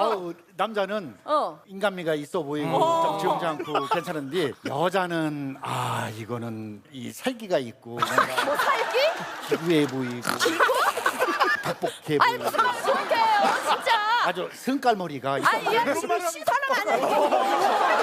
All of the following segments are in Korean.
아우, 남자는 어. 인간미가 있어 보이고 좀 지엄지않고 괜찮은데 여자는 아 이거는 이 살기가 있고 뭔가 뭐 살기? 기구해 보이고 박복해 아니 보이고 무슨 해요 진짜. 아주 성깔머리가 있어 아니 얘 지금 시선은 아니야.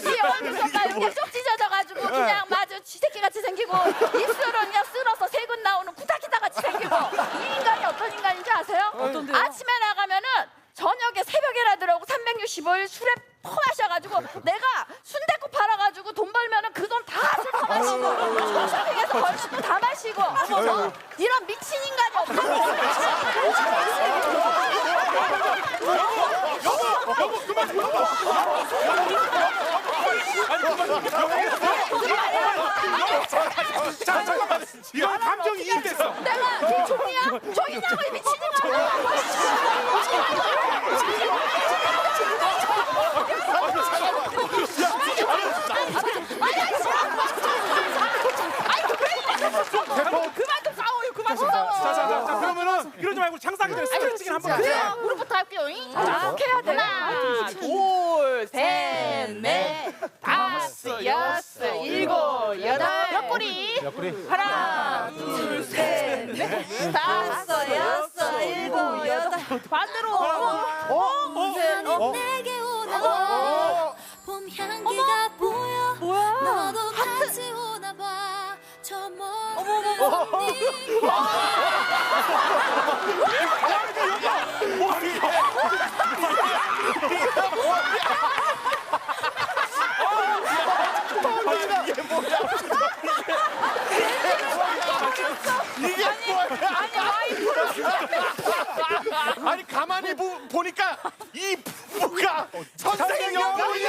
씨 얼굴 색깔 이렇게 쏙 찢어져가지고 그냥 마주 쥐새끼 같이 생기고 입술은 그냥 쓸어서 세근 나오는 구닥기다 같이 생기고 이 인간이 어떤 인간인지 아세요? 어떤데요? 아침에 나가면은 저녁에 새벽에나 들어오고 365일 술에 퍼마셔가지고 내가 순대국 팔아가지고 돈 벌면은 그 돈다술 퍼마시고 쇼핑해서 벌면 또 다 마시고. 저 이런 미친 인간이 자 잠깐만. 이건 감정이 이입됐어 내가 네 종이야? 종이냐고 이 미친 인간아 그만 좀 싸워요. 그만 좀 싸워. 자 자 자 자, 그러면은 이러지 말고 장사하기 전에 스트레칭을 한번 그래요 무릎부터 할게요 잉? 자 해야 되나 하나, 둘, 셋, 넷, 다섯, 여섯, 일곱, 여덟. 옆구리. 옆구리 하나, 둘, 셋, 넷, 다섯, 여섯, 일곱, 여덟. 반대로. 어? 셋, 어? 내게 오나 봐. 봄 멀리 언니. 아니 가만히 보, 보니까 이 부부가 선생님 영광